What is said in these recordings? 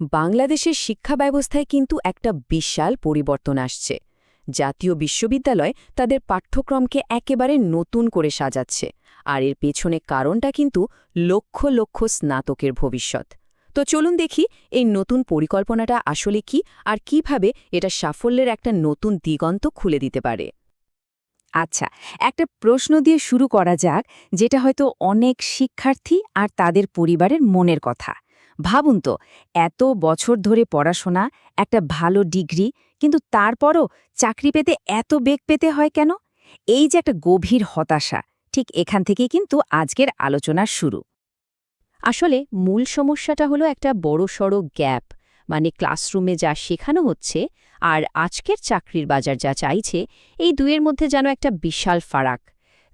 বাংলাদেশের শিক্ষা ব্যবস্থায় কিন্তু একটা বিশাল পরিবর্তন আসছে। জাতীয় বিশ্ববিদ্যালয় তাদের পাঠ্যক্রমকে একেবারে নতুন করে সাজাচ্ছে, আর এর পেছনে কারণটা কিন্তু লক্ষ লক্ষ স্নাতকের ভবিষ্যৎ। তো চলুন দেখি এই নতুন পরিকল্পনাটা আসলে কি আর কীভাবে এটা সাফল্যের একটা নতুন দিগন্ত খুলে দিতে পারে। আচ্ছা একটা প্রশ্ন দিয়ে শুরু করা যাক, যেটা হয়তো অনেক শিক্ষার্থী আর তাদের পরিবারের মনের কথা। ভাবুন তো, এত বছর ধরে পড়াশোনা, একটা ভালো ডিগ্রি, কিন্তু তারপরও চাকরি পেতে এত বেগ পেতে হয় কেন? এই যে একটা গভীর হতাশা, ঠিক এখান থেকেই কিন্তু আজকের আলোচনার শুরু। আসলে মূল সমস্যাটা হলো একটা বড়সড় গ্যাপ মানে ক্লাসরুমে যা শেখানো হচ্ছে আর আজকের চাকরির বাজার যা চাইছে, এই দুয়ের মধ্যে যেন একটা বিশাল ফারাক।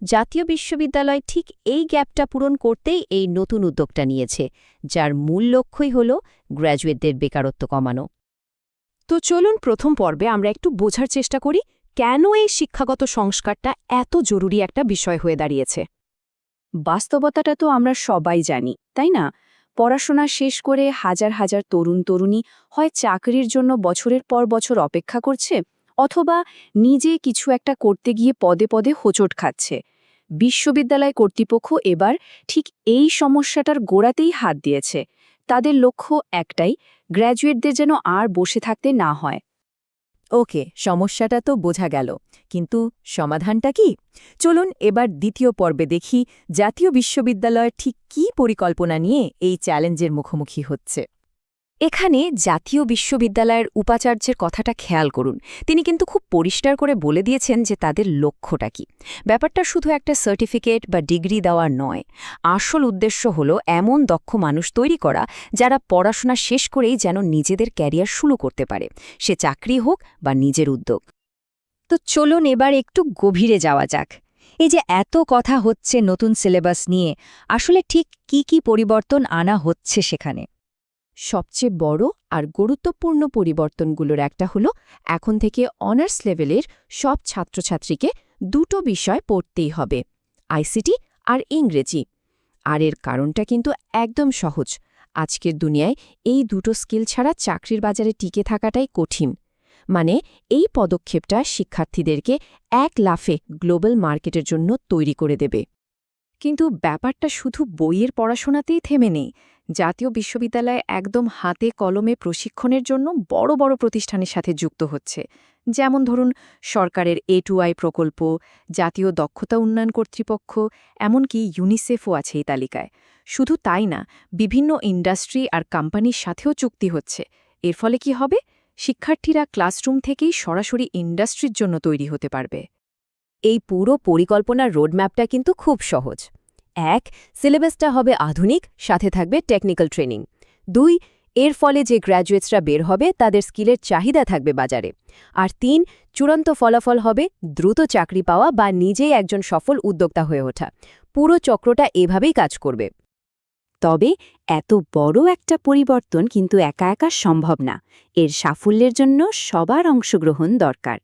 জাতীয় বিশ্ববিদ্যালয় ঠিক এই গ্যাপটা পূরণ করতেই এই নতুন উদ্যোগটা নিয়েছে, যার মূল লক্ষ্যই হল গ্র্যাজুয়েটদের বেকারত্ব কমানো। তো চলুন প্রথম পর্বে আমরা একটু বোঝার চেষ্টা করি, কেন এই শিক্ষাগত সংস্কারটা এত জরুরি একটা বিষয় হয়ে দাঁড়িয়েছে? বাস্তবতাটা তো আমরা সবাই জানি, তাই না? পড়াশোনা শেষ করে হাজার হাজার তরুণ তরুণী হয় চাকরির জন্য বছরের পর বছর অপেক্ষা করছে, অথবা নিজে কিছু একটা করতে গিয়ে পদে পদে হোঁচট খাচ্ছে। বিশ্ববিদ্যালয় কর্তৃপক্ষ এবার ঠিক এই সমস্যাটার গোড়াতেই হাত দিয়েছে। তাদের লক্ষ্য একটাই, গ্র্যাজুয়েটদের যেন আর বসে থাকতে না হয়। ওকে, সমস্যাটা তো বোঝা গেল, কিন্তু সমাধানটা কি? চলুন এবার দ্বিতীয় পর্বে দেখি জাতীয় বিশ্ববিদ্যালয় ঠিক কী পরিকল্পনা নিয়ে এই চ্যালেঞ্জের মুখোমুখি হচ্ছে। এখানে জাতীয় বিশ্ববিদ্যালয়ের উপাচার্যের কথাটা খেয়াল করুন। তিনি কিন্তু খুব পরিষ্কার করে বলে দিয়েছেন যে তাদের লক্ষ্যটা কি। ব্যাপারটা শুধু একটা সার্টিফিকেট বা ডিগ্রি দেওয়ার নয়। আসল উদ্দেশ্য হল এমন দক্ষ মানুষ তৈরি করা যারা পড়াশোনা শেষ করেই যেন নিজেদের ক্যারিয়ার শুরু করতে পারে। সে চাকরি হোক বা নিজের উদ্যোগ। তো চলুন এবার একটু গভীরে যাওয়া যাক। এই যে এত কথা হচ্ছে নতুন সিলেবাস নিয়ে, আসলে ঠিক কি কি পরিবর্তন আনা হচ্ছে সেখানে? সবচেয়ে বড় আর গুরুত্বপূর্ণ পরিবর্তনগুলোর একটা হলো, এখন থেকে অনার্স লেভেলের সব ছাত্রছাত্রীকে দুটো বিষয় পড়তেই হবে আইসিটি আর ইংরেজি। আর এর কারণটা কিন্তু একদম সহজ, আজকের দুনিয়ায় এই দুটো স্কিল ছাড়া চাকরির বাজারে টিকে থাকাটাই কঠিন। মানে এই পদক্ষেপটা শিক্ষার্থীদেরকে এক লাফে গ্লোবাল মার্কেটের জন্য তৈরি করে দেবে। কিন্তু ব্যাপারটা শুধু বইয়ের পড়াশোনাতেই থেমে নেই জাতীয় বিশ্ববিদ্যালয় একদম হাতে কলমে প্রশিক্ষণের জন্য বড় বড় প্রতিষ্ঠানের সাথে যুক্ত হচ্ছে। যেমন ধরুন, সরকারের এ টু আই প্রকল্প, জাতীয় দক্ষতা উন্নয়ন কর্তৃপক্ষ, এমনকি ইউনিসেফও আছে এই তালিকায়। শুধু তাই না, বিভিন্ন ইন্ডাস্ট্রি আর কোম্পানির সাথেও চুক্তি হচ্ছে। এর ফলে কি হবে? শিক্ষার্থীরা ক্লাসরুম থেকেই সরাসরি ইন্ডাস্ট্রির জন্য তৈরি হতে পারবে। এই পুরো পরিকল্পনার রোডম্যাপটা কিন্তু খুব সহজ। এক সিলেবাসটা হবে আধুনিক, সাথে থাকবে টেকনিক্যাল ট্রেনিং দুই, এর ফলে যে গ্র্যাজুয়েটসরা বের হবে, তাদের স্কিলের চাহিদা থাকবে বাজারে। আর তিন, চূড়ান্ত ফলাফল হবে দ্রুত চাকরি পাওয়া বা নিজেই একজন সফল উদ্যোক্তা হয়ে ওঠা। পুরো চক্রটা এভাবেই কাজ করবে। তবে এত বড় একটা পরিবর্তন কিন্তু একা একা সম্ভব না। এর সাফল্যের জন্য সবার অংশগ্রহণ দরকার।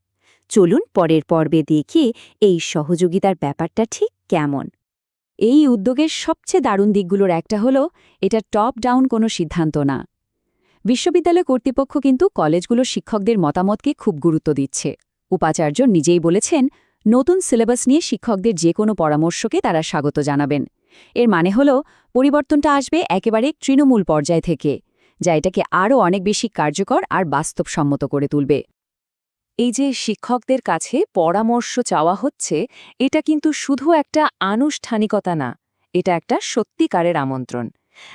চলুন পরের পর্বে দেখি এই সহযোগিতার ব্যাপারটা ঠিক কেমন। এই উদ্যোগের সবচেয়ে দারুণ দিকগুলোর একটা হলো, এটা টপ ডাউন কোনো সিদ্ধান্ত না। বিশ্ববিদ্যালয় কর্তৃপক্ষ কিন্তু কলেজগুলোর শিক্ষকদের মতামতকে খুব গুরুত্ব দিচ্ছে। উপাচার্য নিজেই বলেছেন, নতুন সিলেবাস নিয়ে শিক্ষকদের যে কোনো পরামর্শকে তারা স্বাগত জানাবেন। এর মানে হল, পরিবর্তনটা আসবে একেবারে তৃণমূল পর্যায় থেকে, যা এটাকে আরও অনেক বেশি কার্যকর আর বাস্তবসম্মত করে তুলবে। এই যে শিক্ষকদের কাছে পরামর্শ চাওয়া হচ্ছে, এটা কিন্তু শুধু একটা আনুষ্ঠানিকতা না, এটা একটা সত্যিকারের আমন্ত্রণ।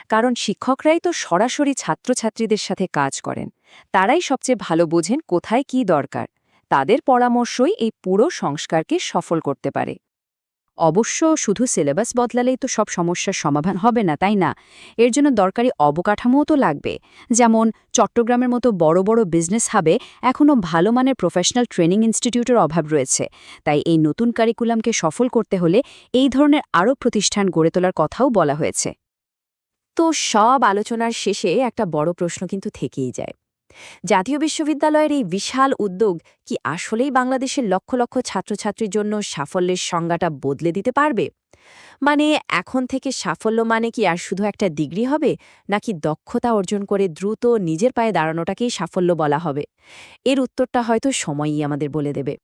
কারণ শিক্ষকরাই তো সরাসরি ছাত্রছাত্রীদের সাথে কাজ করেন, তারাই সবচেয়ে ভালো বোঝেন কোথায় কি দরকার, তাদের পরামর্শই এই পুরো সংস্কারকে সফল করতে পারে। অবশ্য শুধু সিলেবাস বদলালেই তো সব সমস্যার সমাধান হবে না, তাই না? এর জন্য দরকারি অবকাঠামোও তো লাগবে। যেমন, চট্টগ্রামের মতো বড় বড় বিজনেস হাবে এখনও ভালো মানের প্রফেশনাল ট্রেনিং ইনস্টিটিউটের অভাব রয়েছে। তাই এই নতুন কারিকুলামকে সফল করতে হলে এই ধরনের আরও প্রতিষ্ঠান গড়ে তোলার কথাও বলা হয়েছে। তো সব আলোচনার শেষে একটা বড় প্রশ্ন কিন্তু থেকেই যায়। জাতীয় বিশ্ববিদ্যালয়ের এই বিশাল উদ্যোগ কি আসলেই বাংলাদেশের লক্ষ লক্ষ ছাত্রছাত্রীর জন্য সাফল্যের সংজ্ঞাটা বদলে দিতে পারবে? মানে এখন থেকে সাফল্য মানে কি আর শুধু একটা ডিগ্রি হবে, নাকি দক্ষতা অর্জন করে দ্রুত নিজের পায়ে দাঁড়ানোটাকেই সাফল্য বলা হবে? এর উত্তরটা হয়তো সময়ই আমাদের বলে দেবে।